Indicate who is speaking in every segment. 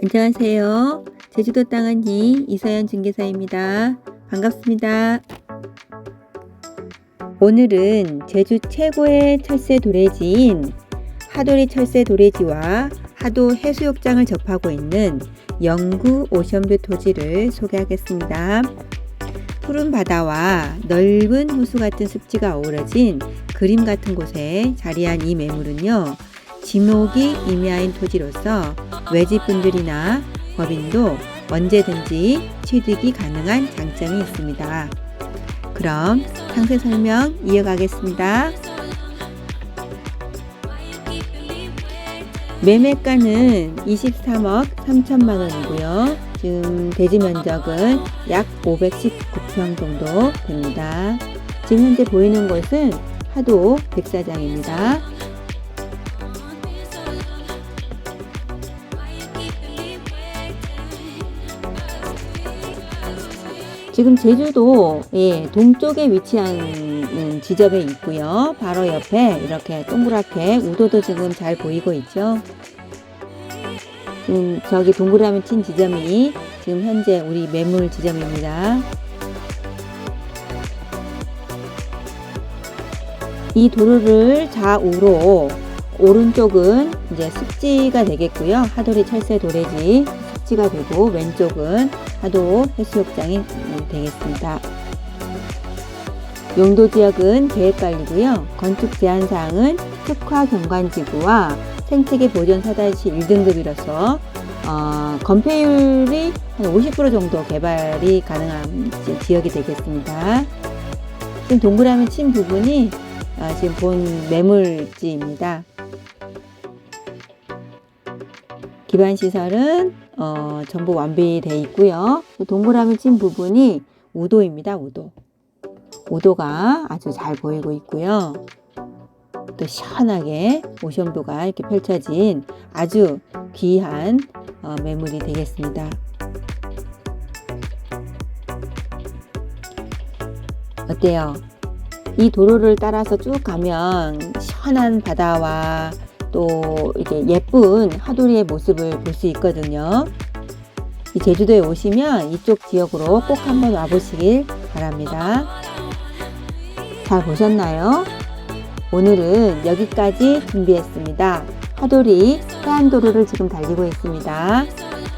Speaker 1: 안녕하세요. 제주도 땅 언니 이서연 중개사입니다. 반갑습니다. 오늘은 제주 최고의 철새 도래지인 하도리 철새 도래지와 하도 해수욕장을 접하고 있는 영구 오션뷰 토지를 소개하겠습니다. 푸른 바다와 넓은 호수 같은 습지가 어우러진 그림 같은 곳에 자리한 이 매물은요. 지목이 임야인 토지로서 외집분들이나 법인도 언제든지 취득이 가능한 장점이 있습니다. 그럼 상세 설명 이어가겠습니다. 매매가는 23억 3천만 원이고요. 지금 대지 면적은 약 519평 정도 됩니다. 지금 현재 보이는 곳은 하도 백사장입니다. 지금 제주도 예, 동쪽에 위치한 지점에 있고요. 바로 옆에 이렇게 동그랗게 우도도 지금 잘 보이고 있죠. 지금 저기 동그라미 친 지점이 지금 현재 우리 매물 지점입니다. 이 도로를 좌우로 오른쪽은 이제 습지가 되겠고요. 하도리 철새 도래지 습지가 되고 왼쪽은 하도 해수욕장이 되겠습니다. 용도 지역은 계획관리고요. 건축 제한 사항은 특화 경관지구와 생태계 보존 4-1등급이라서 어, 건폐율이 한 50% 정도 개발이 가능한 지역이 되겠습니다. 지금 동그라미 친 부분이 아, 지금 본 매물지입니다. 기반 시설은 어, 전부 완비되어 있고요. 동그라미 친 부분이 우도입니다. 우도. 우도가 아주 잘 보이고 있고요. 또 시원하게 오션뷰가 이렇게 펼쳐진 아주 귀한 어, 매물이 되겠습니다. 어때요? 이 도로를 따라서 쭉 가면 시원한 바다와 또 이게 예쁜 하도리의 모습을 볼 수 있거든요. 이 제주도에 오시면 이쪽 지역으로 꼭 한번 와보시길 바랍니다. 잘 보셨나요? 오늘은 여기까지 준비했습니다. 하도리 해안도로를 지금 달리고 있습니다.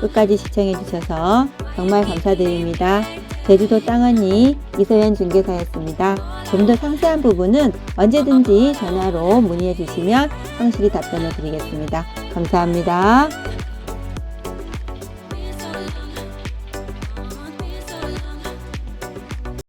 Speaker 1: 끝까지 시청해 주셔서 정말 감사드립니다. 제주도 땅언니 이서연 중개사였습니다. 좀 더 상세한 부분은 언제든지 전화로 문의해 주시면 성실히 답변을 드리겠습니다. 감사합니다.